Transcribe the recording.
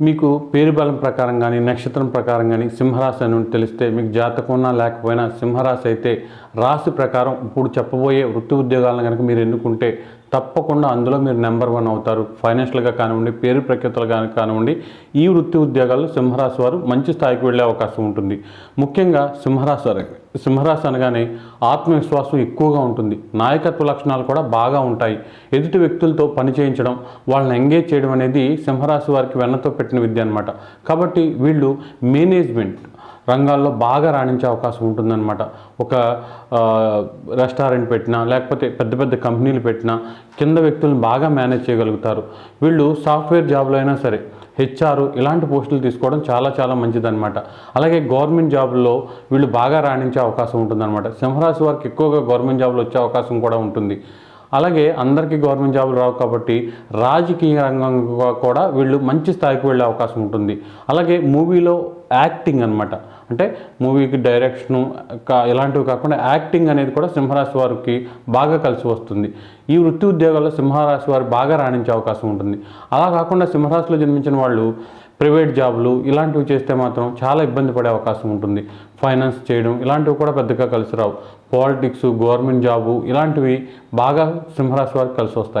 మీకు పేరు బలం ప్రకారం కానీ నక్షత్రం ప్రకారం కానీ సింహరాశి అని తెలిస్తే మీకు జాతకున్నా లేకపోయినా సింహరాశి అయితే రాశి ప్రకారం ఇప్పుడు చెప్పబోయే వృత్తి ఉద్యోగాలను కనుక మీరు ఎన్నుకుంటే తప్పకుండా అందులో మీరు నెంబర్ వన్ అవుతారు. ఫైనాన్షియల్గా కానివ్వండి పేరు ప్రఖ్యతలు కానివ్వండి ఈ వృత్తి ఉద్యోగాల్లో సింహరాశి వారు మంచి స్థాయికి వెళ్ళే అవకాశం ఉంటుంది. ముఖ్యంగా సింహరాశి వారి సింహరాశి అనగానే ఆత్మవిశ్వాసం ఎక్కువగా ఉంటుంది. నాయకత్వ లక్షణాలు కూడా బాగా ఉంటాయి. ఎదుటి వ్యక్తులతో పని చేయించడం వాళ్ళని ఎంగేజ్ చేయడం అనేది సింహరాశి వారికి వెన్నతో పెట్టిన విద్య అనమాట కాబట్టి వీళ్ళు మేనేజ్మెంట్ రంగాల్లో బాగా రాణించే అవకాశం ఉంటుందన్నమాట. ఒక రెస్టారెంట్ పెట్టినా లేకపోతే పెద్ద పెద్ద కంపెనీలు పెట్టినా కింద వ్యక్తులను బాగా మేనేజ్ చేయగలుగుతారు. వీళ్ళు సాఫ్ట్వేర్ జాబ్లో అయినా సరే హెచ్ఆర్ ఇలాంటి పోస్టులు తీసుకోవడం చాలా చాలా మంచిదన్నమాట. అలాగే గవర్నమెంట్ జాబ్లో వీళ్ళు బాగా రాణించే అవకాశం ఉంటుందన్నమాట. సింహరాశి వారికి ఎక్కువగా గవర్నమెంట్ జాబ్లు వచ్చే అవకాశం కూడా ఉంటుంది. అలాగే అందరికీ గవర్నమెంట్ జాబులు రావు కాబట్టి రాజకీయ రంగం కూడా వీళ్ళు మంచి స్థాయికి వెళ్ళే అవకాశం ఉంటుంది. అలాగే మూవీలో యాక్టింగ్ అన్నమాట. అంటే మూవీకి డైరెక్షను కా- ఇలాంటివి కాకుండా యాక్టింగ్ అనేది కూడా సింహరాశి వారికి బాగా కలిసి వస్తుంది. ఈ వృత్తి ఉద్యోగాల్లో సింహరాశి వారు బాగా రాణించే అవకాశం ఉంటుంది. అలా కాకుండా సింహరాశిలో జన్మించిన వాళ్ళు ప్రైవేట్ జాబులు ఇలాంటివి చేస్తే మాత్రం చాలా ఇబ్బంది పడే అవకాశం ఉంటుంది. ఫైనాన్స్ చేయడం ఇలాంటివి కూడా పెద్దగా కలిసి రావు. పాలిటిక్స్ గవర్నమెంట్ జాబు ఇలాంటివి బాగా సింహరాశి వారికి కలిసి వస్తాయి.